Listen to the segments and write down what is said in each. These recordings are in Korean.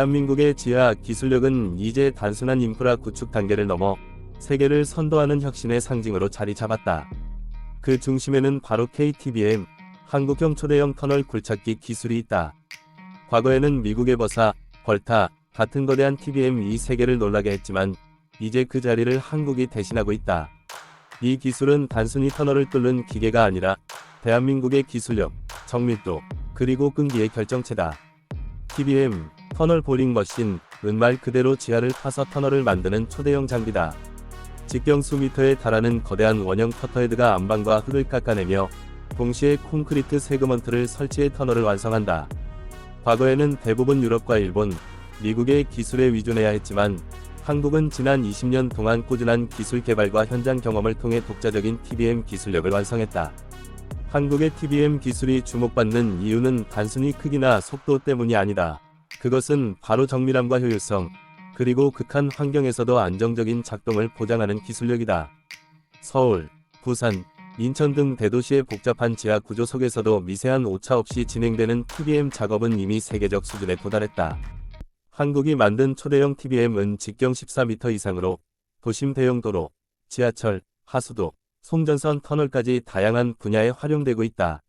대한민국의 지하 기술력은 이제 단순한 인프라 구축 단계를 넘어 세계를 선도하는 혁신의 상징으로 자리 잡았다. 그 중심에는 바로 KTBM, 한국형 초대형 터널 굴착기 기술이 있다. 과거에는 미국의 버사, 벌타 같은 거대한 TBM 이 세계를 놀라게 했지만 이제 그 자리를 한국이 대신하고 있다. 이 기술은 단순히 터널을 뚫는 기계가 아니라 대한민국의 기술력, 정밀도, 그리고 끈기의 결정체다. TBM, 터널 보링 머신, 은말 그대로 지하를 파서 터널을 만드는 초대형 장비다. 직경 수미터에 달하는 거대한 원형 커터헤드가 안방과 흙을 깎아내며 동시에 콘크리트 세그먼트를 설치해 터널을 완성한다. 과거에는 대부분 유럽과 일본, 미국의 기술에 의존해야 했지만 한국은 지난 20년 동안 꾸준한 기술 개발과 현장 경험을 통해 독자적인 TBM 기술력을 완성했다. 한국의 TBM 기술이 주목받는 이유는 단순히 크기나 속도 때문이 아니다. 그것은 바로 정밀함과 효율성, 그리고 극한 환경에서도 안정적인 작동을 보장하는 기술력이다. 서울, 부산, 인천 등 대도시의 복잡한 지하 구조 속에서도 미세한 오차 없이 진행되는 TBM 작업은 이미 세계적 수준에 도달했다. 한국이 만든 초대형 TBM은 직경 14m 이상으로 도심 대형 도로, 지하철, 하수도, 송전선 터널까지 다양한 분야에 활용되고 있다.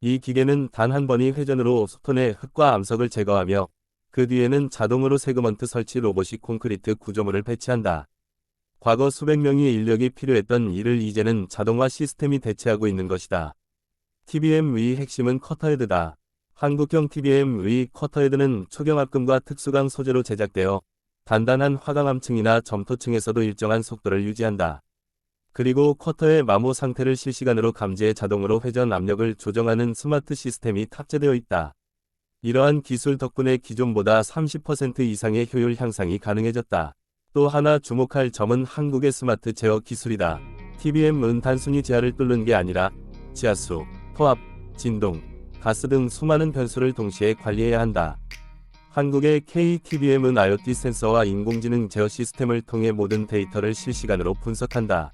이 기계는 단 한 번이 회전으로 소톤의 흙과 암석을 제거하며 그 뒤에는 자동으로 세그먼트 설치 로봇이 콘크리트 구조물을 배치한다. 과거 수백 명의 인력이 필요했던 일을 이제는 자동화 시스템이 대체하고 있는 것이다. TBM의 핵심은 커터헤드다. 한국형 TBM의 커터헤드는 초경합금과 특수강 소재로 제작되어 단단한 화강암층이나 점토층에서도 일정한 속도를 유지한다. 그리고 커터의 마모 상태를 실시간으로 감지해 자동으로 회전 압력을 조정하는 스마트 시스템이 탑재되어 있다. 이러한 기술 덕분에 기존보다 30% 이상의 효율 향상이 가능해졌다. 또 하나 주목할 점은 한국의 스마트 제어 기술이다. TBM은 단순히 지하를 뚫는 게 아니라 지하수, 토압, 진동, 가스 등 수많은 변수를 동시에 관리해야 한다. 한국의 KTBM은 IoT 센서와 인공지능 제어 시스템을 통해 모든 데이터를 실시간으로 분석한다.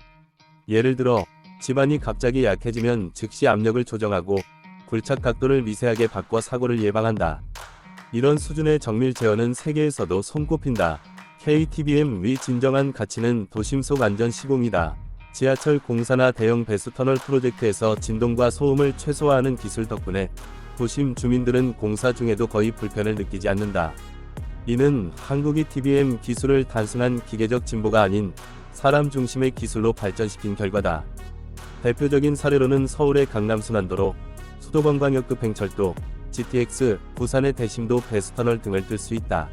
예를 들어 집안이 갑자기 약해지면 즉시 압력을 조정하고 굴착 각도를 미세하게 바꿔 사고를 예방한다. 이런 수준의 정밀 제어는 세계에서도 손꼽힌다. KTBM의 진정한 가치는 도심 속 안전 시공이다. 지하철 공사나 대형 배수 터널 프로젝트에서 진동과 소음을 최소화하는 기술 덕분에 도심 주민들은 공사 중에도 거의 불편을 느끼지 않는다. 이는 한국이 TBM 기술을 단순한 기계적 진보가 아닌 사람 중심의 기술로 발전시킨 결과다. 대표적인 사례로는 서울의 강남순환도로, 수도권광역급 행철도, GTX, 부산의 대심도 베스터널 등을 들수 있다.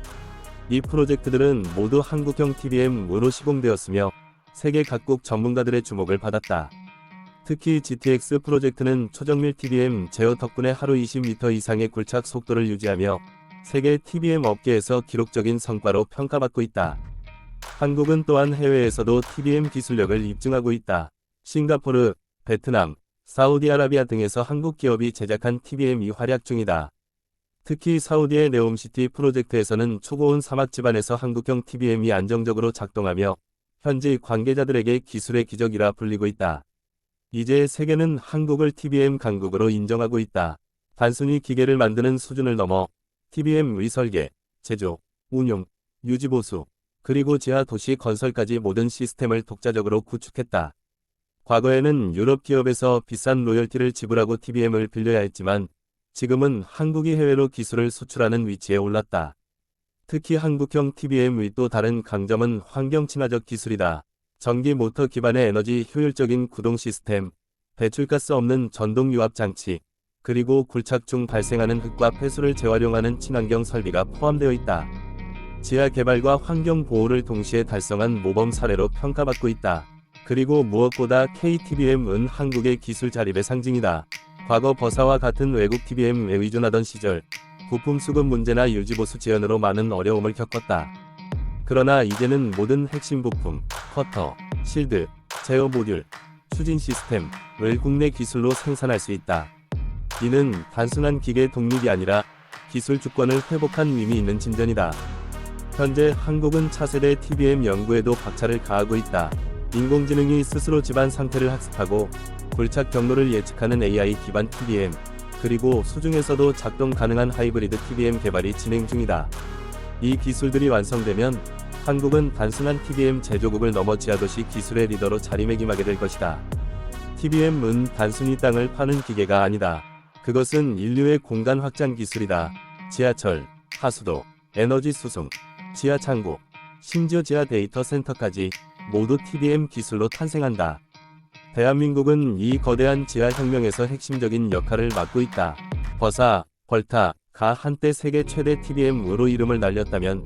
이 프로젝트들은 모두 한국형 TBM으로 시공되었으며 세계 각국 전문가들의 주목을 받았다. 특히 GTX 프로젝트는 초정밀 TBM 제어 덕분에 하루 20m 이상의 굴착 속도를 유지하며 세계 TBM 업계에서 기록적인 성과로 평가받고 있다. 한국은 또한 해외에서도 TBM 기술력을 입증하고 있다. 싱가포르, 베트남, 사우디아라비아 등에서 한국 기업이 제작한 TBM이 활약 중이다. 특히 사우디의 네옴시티 프로젝트에서는 초고온 사막 지반에서 한국형 TBM이 안정적으로 작동하며 현지 관계자들에게 기술의 기적이라 불리고 있다. 이제 세계는 한국을 TBM 강국으로 인정하고 있다. 단순히 기계를 만드는 수준을 넘어 TBM의 설계, 제조, 운용, 유지보수, 그리고 지하 도시 건설까지 모든 시스템을 독자적으로 구축했다. 과거에는 유럽 기업에서 비싼 로열티를 지불하고 TBM을 빌려야 했지만 지금은 한국이 해외로 기술을 수출하는 위치에 올랐다. 특히 한국형 TBM의 또 다른 강점은 환경 친화적 기술이다. 전기 모터 기반의 에너지 효율적인 구동 시스템, 배출가스 없는 전동 유압 장치, 그리고 굴착 중 발생하는 흙과 폐수를 재활용하는 친환경 설비가 포함되어 있다. 지하 개발과 환경 보호를 동시에 달성한 모범 사례로 평가받고 있다. 그리고 무엇보다 KTBM은 한국의 기술 자립의 상징이다. 과거 버사와 같은 외국 TBM에 의존하던 시절, 부품 수급 문제나 유지보수 지연으로 많은 어려움을 겪었다. 그러나 이제는 모든 핵심 부품, 커터, 실드, 제어 모듈, 추진 시스템을 국내 기술로 생산할 수 있다. 이는 단순한 기계 독립이 아니라 기술 주권을 회복한 의미 있는 진전이다. 현재 한국은 차세대 TBM 연구에도 박차를 가하고 있다. 인공지능이 스스로 집안 상태를 학습하고 굴착 경로를 예측하는 AI 기반 TBM, 그리고 수중에서도 작동 가능한 하이브리드 TBM 개발이 진행 중이다. 이 기술들이 완성되면 한국은 단순한 TBM 제조국을 넘어 지하도시 기술의 리더로 자리매김하게 될 것이다. TBM은 단순히 땅을 파는 기계가 아니다. 그것은 인류의 공간 확장 기술이다. 지하철, 하수도, 에너지 수송, 지하 창고, 심지어 지하 데이터 센터까지 모두 TBM 기술로 탄생한다. 대한민국은 이 거대한 지하 혁명에서 핵심적인 역할을 맡고 있다. 버사, 벌타, 가 한때 세계 최대 TBM으로 이름을 날렸다면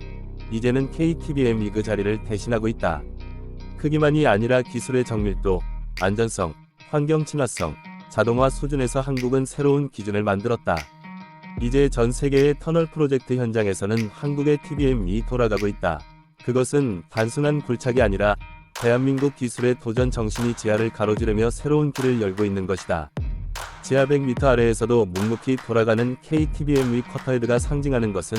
이제는 KTBM이 그 자리를 대신하고 있다. 크기만이 아니라 기술의 정밀도, 안전성, 환경 친화성, 자동화 수준에서 한국은 새로운 기준을 만들었다. 이제 전 세계의 터널 프로젝트 현장에서는 한국의 TBM이 돌아가고 있다. 그것은 단순한 굴착이 아니라 대한민국 기술의 도전 정신이 지하를 가로지르며 새로운 길을 열고 있는 것이다. 지하 100m 아래에서도 묵묵히 돌아가는 KTBM의 쿼터헤드가 상징하는 것은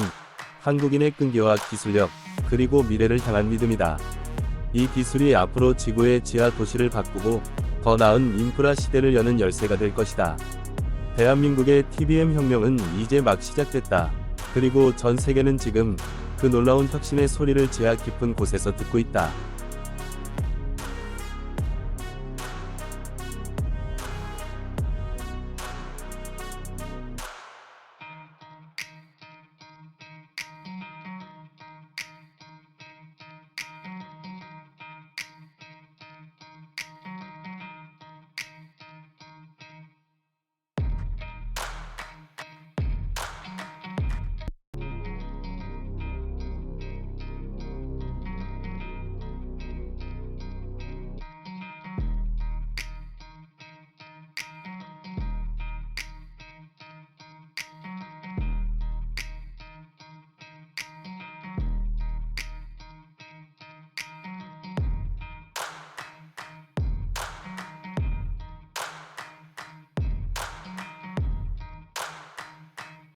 한국인의 끈기와 기술력, 그리고 미래를 향한 믿음이다. 이 기술이 앞으로 지구의 지하 도시를 바꾸고 더 나은 인프라 시대를 여는 열쇠가 될 것이다. 대한민국의 TBM 혁명은 이제 막 시작됐다. 그리고 전 세계는 지금 그 놀라운 혁신의 소리를 지하 깊은 곳에서 듣고 있다.